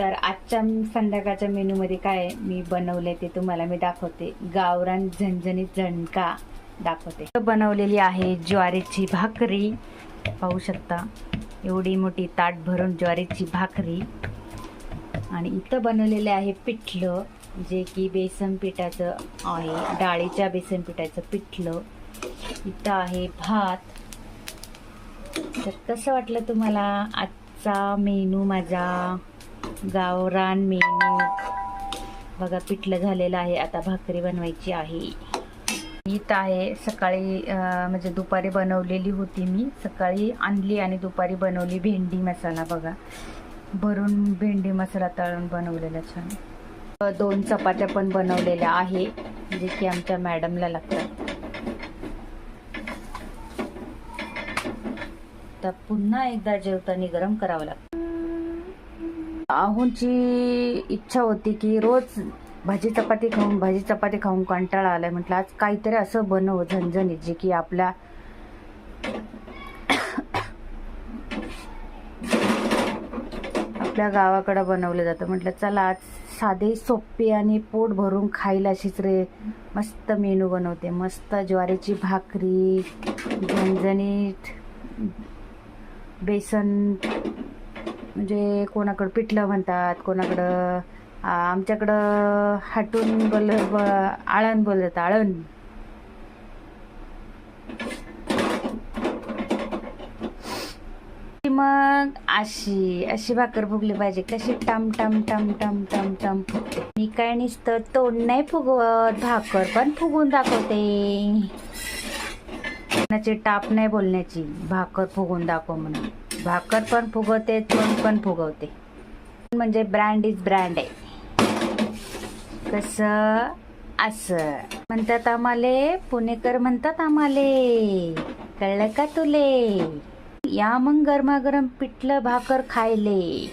तर आजच्या संध्याकाळच्या मेनूमध्ये काय मी बनवले ते तुम्हाला मी दाखवते. गावरान झणझणीत झणका दाखवते. बनवलेली आहे ज्वारीची भाकरी. पाहू शकता एवढी मोठी ताट भरून ज्वारीची भाकरी. आणि इथं बनवलेले आहे पिठलं जे की बेसन पिठाचं आहे डाळीच्या बेसन पिठाचं पिठलं. इथं आहे भात. तर कसं वाटलं तुम्हाला आजचा मेनू माझा. गावरान मेनू. बघा पिठलं झालेलं आहे. आता भाकरी बनवायची आहे. इथं आहे. सकाळी म्हणजे दुपारी बनवलेली होती मी. सकाळी आणली आणि दुपारी बनवली भेंडी मसाला बघा. भरून भेंडी मसाला तळून बनवलेला छान. दोन चपात्या पण बनवलेल्या आहे जे की आमच्या मॅडमला लागतात. तर पुन्हा एकदा जेवताना गरम करावं लागतं. आहूंची इच्छा होती की रोज भाजी चपाती खाऊन भाजी चपाती खाऊन कंटाळा आलाय. म्हटलं आज काहीतरी असं बनव झणझणीत जे की आपल्या आपल्या गावाकडं बनवलं जातं. म्हटलं चला आज साधे सोपे आणि पोट भरून खायला अशीच रे मस्त मेनू बनवते. मस्त ज्वारीची भाकरी झणझणीत बेसन म्हणजे कोणाकडं पिठलं म्हणतात कोणाकडं आमच्याकडं हाटून बोल आळण बोलतात आळण. मग अशी अशी भाकर फुगली पाहिजे कशी टम टम टम टम टम टम. फुगते मी काय नुसतं तोंड नाही फुगवत भाकर पण फुगून दाखवते. टाप नाही बोलण्याची भाकर फुगून दाखव म्हणून. भाकर पण फुगवते तोंड पण फुगवते. म्हणजे ब्रँड इज ब्रँड आहे. कसं? असं. म्हणतात आम्हाले पुणेकर म्हणतात आम्हाले. कळलं का तुले? या मग गरमागरम पिठलं भाकर खायले.